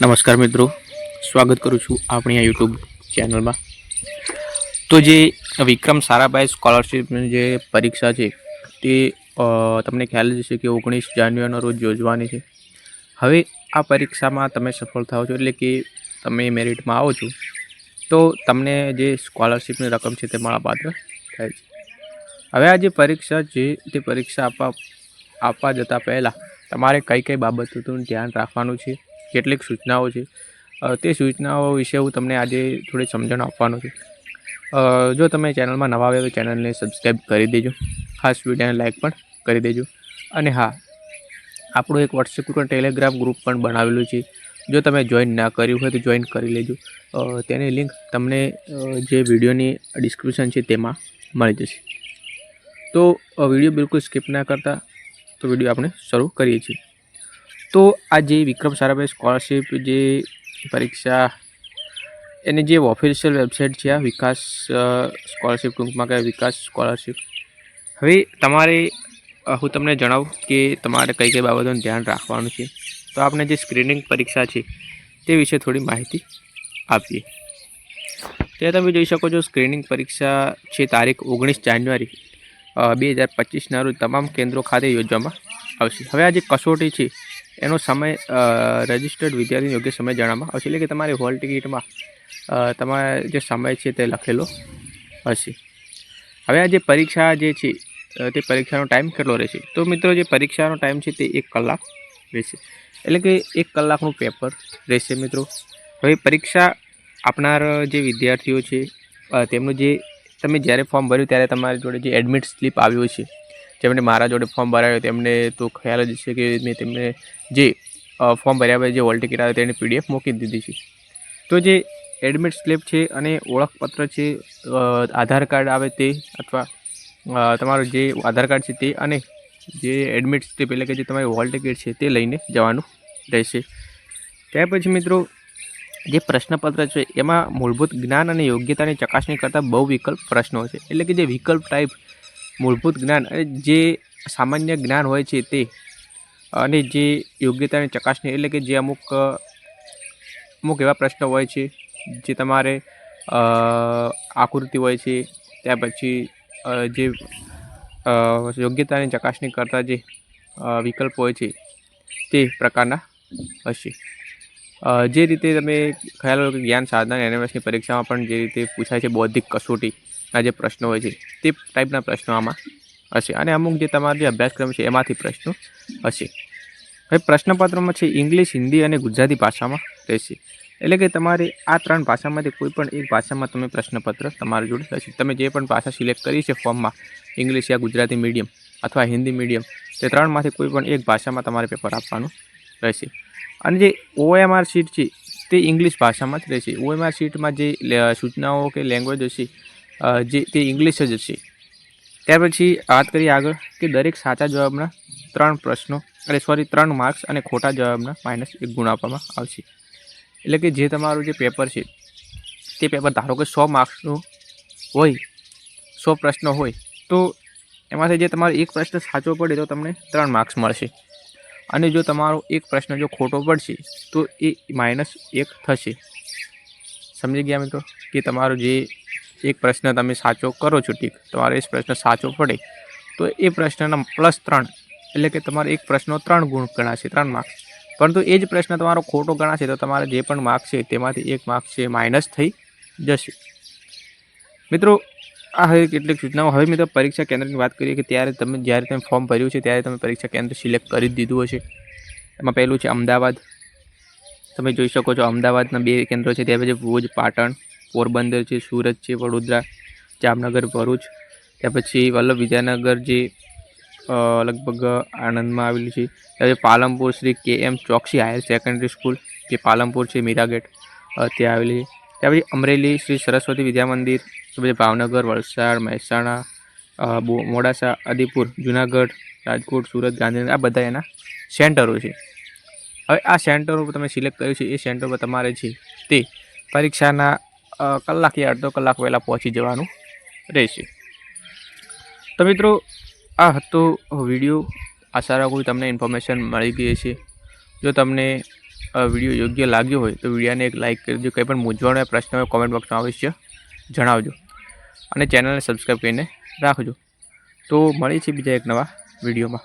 નમસ્કાર મિત્રો. સ્વાગત કરું છું આપણી આ યુટ્યુબ ચેનલમાં તો જે વિક્રમ સારાભાઈ સ્કોલરશિપની જે પરીક્ષા છે, તે તમને ખ્યાલ જ હશે કે ઓગણીસ જાન્યુઆરીના રોજ યોજવાની છે. હવે આ પરીક્ષામાં તમે સફળ થાઓ છો એટલે કે તમે મેરિટમાં આવો છો, તો તમને જે સ્કોલરશિપની રકમ છે તે મળવાપાત્ર થાય છે. હવે આ જે પરીક્ષા છે, તે પરીક્ષા આપવા આપવા જતાં પહેલાં તમારે કઈ કઈ બાબતોનું ધ્યાન રાખવાનું છે? કેટલીક સૂચનાઓ છે. તે સૂચનાઓ વિશે હું તમને આજે થોડી સમજણ આપવાનો છું. જો તમે ચેનલમાં નવા આવ્યા તો ચેનલને સબસ્ક્રાઈબ કરી દેજો. ખાસ વિડીયોને લાઇક પણ કરી દેજો. અને હા, આપણું એક વોટ્સએપ ગ્રુપ અને ટેલિગ્રામ ગ્રુપ પણ બનાવેલું છે. જો તમે જોઈન ના કર્યું હોય તો જોઈન કરી લેજો. તેની લિંક તમને જે વિડીયોની ડિસ્ક્રિપ્શન છે તેમાં મળી જશે. તો વીડિયો બિલકુલ સ્કીપ ના કરતા, તો વીડિયો આપણે શરૂ કરીએ છીએ. તો આ જે વિક્રમ સારાભાઈ સ્કોલરશિપ જે પરીક્ષા, એની જે ઓફિશિયલ વેબસાઇટ છે આ વિકાસ સ્કોલરશિપ ટૂંકમાં કહે વિકાસ સ્કોલરશિપ હવે તમારે હું તમને જણાવું કે તમારે કઈ કઈ બાબતોનું ધ્યાન રાખવાનું છે. તો આપણે જે સ્ક્રીનિંગ પરીક્ષા છે, તે વિશે થોડી માહિતી આપીએ. તે તમે જોઈ શકો છો સ્ક્રીનિંગ પરીક્ષા છે તારીખ ઓગણીસ જાન્યુઆરી બે હજાર પચીસના રોજ તમામ કેન્દ્રો ખાતે યોજવામાં આવશે. હવે આ જે કસોટી છે એનો સમય રજિસ્ટર્ડ વિદ્યાર્થીનો યોગ્ય સમય જણાવવામાં આવશે. એટલે કે તમારી હોલ ટિકિટમાં તમારા જે સમય છે તે લખેલો હશે. હવે આ જે પરીક્ષા જે છે તે પરીક્ષાનો ટાઈમ કેટલો રહેશે? તો મિત્રો, જે પરીક્ષાનો ટાઈમ છે તે એક કલાક રહેશે. એટલે કે એક કલાકનું પેપર રહેશે મિત્રો. હવે પરીક્ષા આપનાર જે વિદ્યાર્થીઓ છે તેમનું જે, તમે જ્યારે ફોર્મ ભર્યું ત્યારે તમારી જોડે જે એડમિટ સ્લીપ આવ્યું છે જેમણે મારા જોડે ફોર્મ ભરાયું તેમને તો ખ્યાલ જ છે કે મેં તેમને જે ફોર્મ ભર્યા પછી જે હોલ ટિકિટ આવે તેની પીડીએફ મૂકી દીધી છે. તો જે એડમિટ સ્લિપ છે અને ઓળખપત્ર છે આધાર કાર્ડ આવે તે અથવા તમારું જે આધાર કાર્ડ છે તે અને જે એડમિટ સ્લિપ એટલે કે જે તમારી હોલ ટિકિટ છે તે લઈને જવાનું રહેશે. ત્યાર પછી મિત્રો, જે પ્રશ્નપત્ર છે એમાં મૂળભૂત જ્ઞાન અને યોગ્યતાની ચકાસણી કરતાં બહુ વિકલ્પ પ્રશ્નો છે. એટલે કે જે વિકલ્પ ટાઈપ મૂળભૂત જ્ઞાન અને જે સામાન્ય જ્ઞાન હોય છે તે અને જે યોગ્યતાની ચકાસણી એટલે કે જે અમુક અમુક એવા પ્રશ્નો હોય છે જે તમારે આકૃતિ હોય છે, ત્યાર પછી જે યોગ્યતાની ચકાસણી કરતા જે વિકલ્પ હોય છે તે પ્રકારના હશે. જે રીતે તમે ખ્યાલ હોય કે જ્ઞાન સાધના એનએમએસની પરીક્ષામાં પણ જે રીતે પૂછાય છે બૌદ્ધિક કસોટીના જે પ્રશ્નો હોય છે, તે ટાઈપના પ્રશ્નો આમાં હશે. અને અમુક જે તમારો જે અભ્યાસક્રમ છે, એમાંથી પ્રશ્નો હશે. હવે પ્રશ્નપત્રમાં છે, ઇંગ્લિશ, હિન્દી અને ગુજરાતી ભાષામાં રહેશે. એટલે કે તમારે આ ત્રણ ભાષામાંથી કોઈ પણ એક ભાષામાં તમે પ્રશ્નપત્ર તમારી જોડે થશે તમે જે પણ ભાષા સિલેક્ટ કરી છે ફોર્મમાં, ઇંગ્લિશ યા ગુજરાતી મીડિયમ અથવા હિન્દી મીડિયમ, તે ત્રણમાંથી કોઈ પણ એક ભાષામાં તમારે પેપર આપવાનું રહેશે. અને જે ઓએમઆર શીટ છે, તે ઇંગ્લિશ ભાષામાં જ રહેશે. ઓએમઆર શીટમાં જે સૂચનાઓ કે લેંગ્વેજ હશે જે તે ઇંગ્લિશ જ હશે ત્યાર પછી વાત કરીએ આગળ કે દરેક સાચા જવાબના ત્રણ પ્રશ્નો એટલે સોરી ત્રણ માર્ક્સ અને ખોટા જવાબના માઇનસ એક ગુણ આપવામાં આવશે. એટલે કે જે તમારું જે પેપર છે, તે પેપર ધારો કે સો માર્ક્સનું હોય, સો પ્રશ્નો હોય, તો એમાંથી જે તમારો એક પ્રશ્ન સાચો પડે તો તમને ત્રણ માર્ક્સ મળશે. અને જો તમારો એક પ્રશ્ન જો ખોટો પડશે, તો એ માઇનસ એક થશે. સમજી ગયા મિત્રો? કે તમારો જે એક પ્રશ્ન તમે સાચો કરો છો ઠીક, તમારે એ પ્રશ્ન સાચો પડે. તો એ પ્રશ્નના પ્લસ ત્રણ, એટલે કે તમારે એક પ્રશ્નો ત્રણ ગુણ ગણાશે, ત્રણ માર્ક્સ પરંતુ એ જ પ્રશ્ન તમારો ખોટો ગણાશે તો તમારે જે પણ માર્ક્સ છે તેમાંથી એક માર્ક્સ છે માઇનસ થઈ જશે. મિત્રો, આ હવે કેટલીક સૂચનાઓ. હવે મિત્રો, પરીક્ષા કેન્દ્રની વાત કરીએ કે ત્યારે તમે, જ્યારે તમે ફોર્મ ભર્યું છે ત્યારે તમે પરીક્ષા કેન્દ્ર સિલેક્ટ કરી દીધું હશે. એમાં પહેલું છે અમદાવાદ. તમે જોઈ શકો છો અમદાવાદના બે કેન્દ્રો છે ત્યાર પછી ભુજ, પાટણ પોરબંદર છે, સુરત છે, વડોદરા, જામનગર, ભરૂચ ત્યાર પછી વલ્લભ વિદ્યાનગર જે લગભગ આણંદમાં આવેલું છે. ત્યાં પછી Palanpur Shri K M Choksi higher secondary school જે પાલનપુર છે મીરાગેટ ત્યાં આવેલી છે. ત્યાર પછી અમરેલી શ્રી સરસ્વતી વિદ્યા મંદિર પછી ભાવનગર, વલસાડ, મહેસાણા મોડાસા, આદિપુર, જુનાગઢ, રાજકોટ, સુરત, ગાંધીનગર, આ બધા એના સેન્ટરો છે. હવે આ સેન્ટરો તમે સિલેક્ટ કર્યું છે, એ સેન્ટર પર તમારે છે તે પરીક્ષાના કલાક કે અડધો કલાક પહેલાં પહોંચી જવાનું રહેશે. તો મિત્રો, આ હતો વીડિયો. આશા રાખું તમને ઇન્ફોર્મેશન મળી ગઈ છે જો તમને વીડિયો યોગ્ય લાગ્યો હોય તો વિડીયોને એક લાઇક કરજો કંઈ પણ મૂંઝવણ પ્રશ્ન હોય કોમેન્ટ બોક્સમાં અવશ્ય જણાવજો. અને ચેનલને સબસ્ક્રાઈબ કરીને રાખજો. તો મળીએ છીએ બીજા એક નવા વિડીયોમાં.